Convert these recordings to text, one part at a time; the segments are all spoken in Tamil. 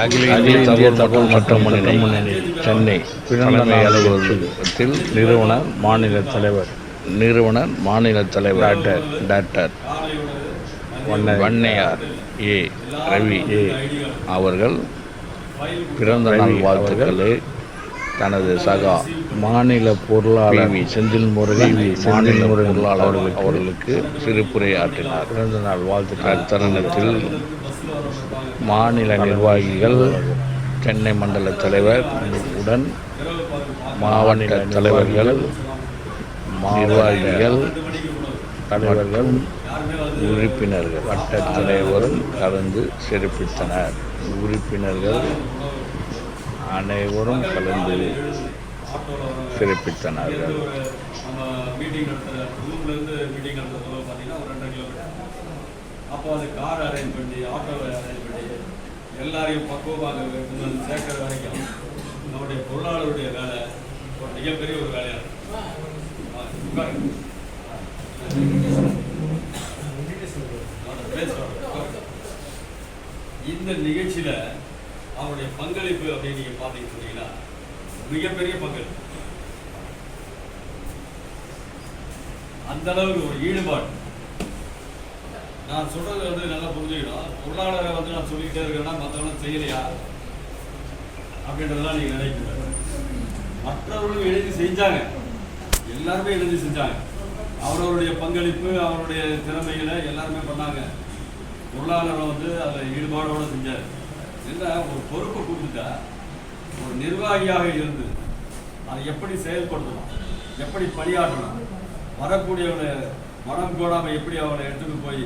அகில இந்திய தகவல் மற்றும் முன்னணி சென்னை தலைமை அலுவலகத்தில் நிறுவனர் மாநில தலைவர் நிறுவனர் மாநில தலைவர். Doctor. Doctor. Vanniyar A. Ravi A. அவர்கள் பிறந்த நாள் வாழ்த்துக்களை தனது சகா மாநில பொருளாளர் செந்தில் முருகன் மாநில பொருளாளர் அவர்களுக்கு சிறுப்புரை ஆற்றினார் பிறந்த நாள் வாழ்த்துக்கள். அத்தருணத்தில் மாநில நிர்வாகிகள் சென்னை மண்டல தலைவர் உடன் மாவட்ட தலைவர்கள் நிர்வாகிகள் தலைவர்கள் உறுப்பினர்கள் வட்ட தலைவரும் கலந்து சிறப்பித்தனர். உறுப்பினர்கள் அனைவரும் கலந்து சிறப்பித்தனர்கள் நம்ம மீட்டிங் மீட்டிங் ஒரு அப்போ அது கார் அரேஞ்ச் பண்ணி ஆட்டோவை அரேஞ்ச் பண்ணி எல்லாரையும் பக்குவமாக கொண்டு சேர்க்கிற வரைக்கும் நம்முடைய பொருளாளருடைய வேலை ஒரு மிகப்பெரிய ஒரு வேலையாக இருக்கும் இந்த நிகழ்ச்சியில அவருடைய பங்களிப்பு அப்படின்னு நீங்க பார்த்தீங்கன்னு சொன்னீங்கன்னா மிகப்பெரிய பங்களிப்பு அந்த அளவுக்கு ஒரு ஈடுபாடு. நான் சொல்றது வந்து நல்லா புரிஞ்சுக்கணும். பொருளாதார வந்து நான் சொல்லிக்கிட்டே இருக்கேன்னா மற்றவங்க செய்யலையா? அப்படின்றதெல்லாம் நீங்க நினைக்கக்கூடாது. மற்றவர்களும் எழுதி செஞ்சாங்க. எல்லாருமே எழுதி செஞ்சாங்க. அவரவருடைய பங்களிப்பு அவருடைய திறமைகளை எல்லாருமே பண்ணாங்க. பொருளாதாரம் வந்து அதில் ஈடுபாடோடு செஞ்சார். என்ன ஒரு பொறுப்பை கொடுத்துட்டா ஒரு நிர்வாகியாக இருந்து அதை எப்படி செயல்படுத்தணும் எப்படி பணியாற்றணும் வரக்கூடியவனை மனம் கோடாமல் எப்படி அவனை எடுத்துகிட்டு போய்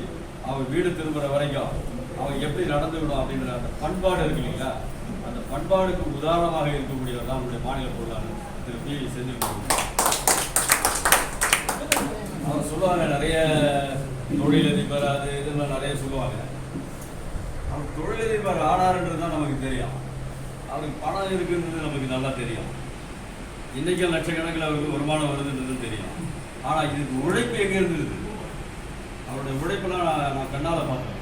அவன் வீடு திரும்புகிற வரைக்கும் அவன் எப்படி நடந்துவிடும் அப்படின்ற அந்த பண்பாடு இருக்கு இல்லைங்களா? அந்த பண்பாடுக்கு உதாரணமாக இருக்கக்கூடியவர் தான் நம்முடைய மாநில பொருளாளர் திரு பி செந்தில் அவர் சொல்லுவாங்க நிறைய தொழிலதிபர் அது இதெல்லாம் நிறைய சொல்லுவாங்க. அவர் தொழிலதிபர் ஆனாருன்றது தான் நமக்கு தெரியும். அவருக்கு பணம் இருக்குன்றது நமக்கு நல்லா தெரியும். இன்றைக்கும் லட்சக்கணக்கில் அவருக்கு வருமானம் வருதுன்றது தெரியும். ஆனால் இதுக்கு உழைப்பு எங்கே இருந்தது? அவருடைய உழைப்பெல்லாம் நான் நான் கண்ணால் பார்த்தேன்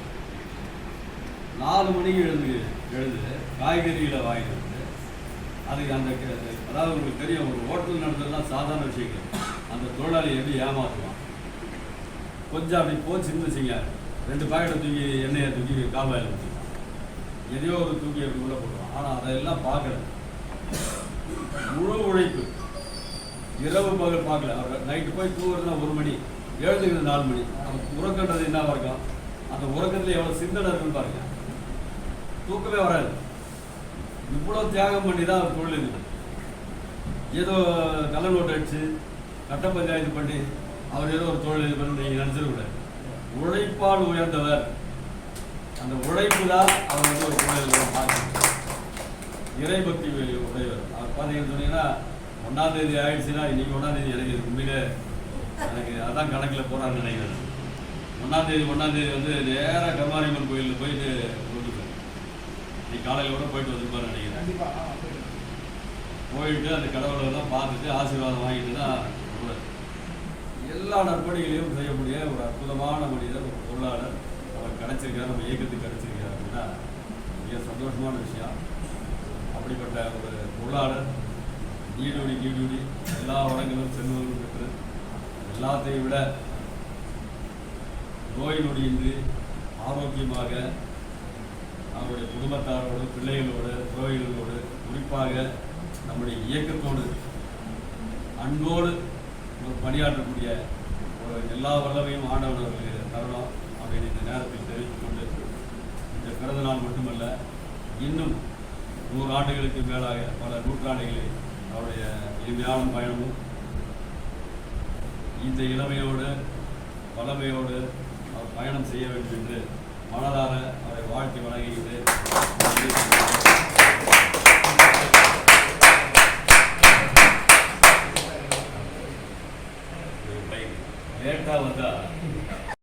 நாலு மணிக்கு எழுந்து எழுந்து காய்கறிகளை வாங்கிட்டு வந்து அதுக்கு அந்த அதாவது உங்களுக்கு தெரியும் ஒரு ஹோட்டல் நடந்ததுலாம் சாதாரண விஷயங்கள். அந்த தொழிலாளி எப்படி ஏமாற்றுவான் கொஞ்சம் அப்படி போச்சுன்னு இருந்துச்சுங்க ரெண்டு பாக்கெட்டை தூக்கி எண்ணெயை தூக்கி கால்வாயில் ஊற்றிடுவான் எதையோ ஒரு தூக்கி அப்படி உள்ள போடுவோம். ஆனால் அதெல்லாம் பார்க்கல. முழு உழைப்பு. இரவு பகல் பார்க்கல. அவர் நைட்டு போய் தூங்குறதுனா ஒரு மணி எழுதுகிறது நாலு மணி. அவர் உறக்கன்றது என்ன இருக்கும் அந்த உறக்கத்தில் எவ்வளோ சிந்தனை இருக்குன்னு பாருங்க. தூக்கமே வராது. இவ்வளோ தியாகம் பண்ணி தான் அவர் தொழில் இது. ஏதோ கள்ள நோட்டு அடிச்சு கட்ட பஞ்சாயத்து பண்ணி அவர் ஏதோ ஒரு தொழில் இது பண்ணி நீங்கள் நினச்சிடக்கூடாது. உழைப்பால் உயர்ந்தவர். அந்த உழைப்பு தான் அவர் வந்து ஒரு தொழில் பார்க்கணும் இறைபக்தி உடையவர். அவர் பார்த்தீங்கன்னு சொன்னீங்கன்னா ஒன்றாம் தேதி ஆயிடுச்சுன்னா இன்னைக்கு ஒன்றாம் தேதி எனக்கு உண்மையிலே எனக்கு அதான் கணக்கில் போகிறான்னு நினைக்கிறேன். ஒன்றாம் தேதி ஒன்றாம் தேதி வந்து நேராக கருமாரியம்மன் கோயிலில் போயிட்டு வந்துருக்கேன் இன்னைக்கு காலையில் கூட போயிட்டு வந்துருப்பான்னு நினைக்கிறேன். போயிட்டு அந்த கடவுளெல்லாம் பார்த்துட்டு ஆசீர்வாதம் வாங்கிட்டு தான். எல்லா நற்பணிகளையும் செய்யக்கூடிய ஒரு அற்புதமான மனிதர் ஒரு பொருளாளர். அவர் கிடைச்சிருக்கார் நம்ம இயக்கத்துக்கு கிடைச்சிருக்கார் அப்படின்னா மிக சந்தோஷமான விஷயம். அப்படிப்பட்ட ஒரு பொருளாளர் நீடூடி நீடூடி எல்லா வளங்களும் செல்வங்களும் பெற்று எல்லாத்தையும் விட நோய் நொடியின்றி ஆரோக்கியமாக அவருடைய குடும்பத்தாரோடு பிள்ளைகளோடு துறவிகளோடு குறிப்பாக நம்முடைய இயக்கத்தோடு அன்போடு பணியாற்றக்கூடிய ஒரு எல்லா வல்லமையும் ஆண்டவர்களுக்கு தரணும் அப்படின்னு இந்த நேரத்தில் தெரிவித்துக் கொண்டு இந்த பிறந்த நாள் மட்டுமல்ல இன்னும் நூறு ஆண்டுகளுக்கு மேலாக பல நூற்றாண்டுகளில் அவருடைய இனிமையான பயணமும் இந்த இளமையோடு வளமையோடு அவர் பயணம் செய்ய வேண்டும் என்று மனதார அவரை வாழ்த்தி வழங்குகிறேன்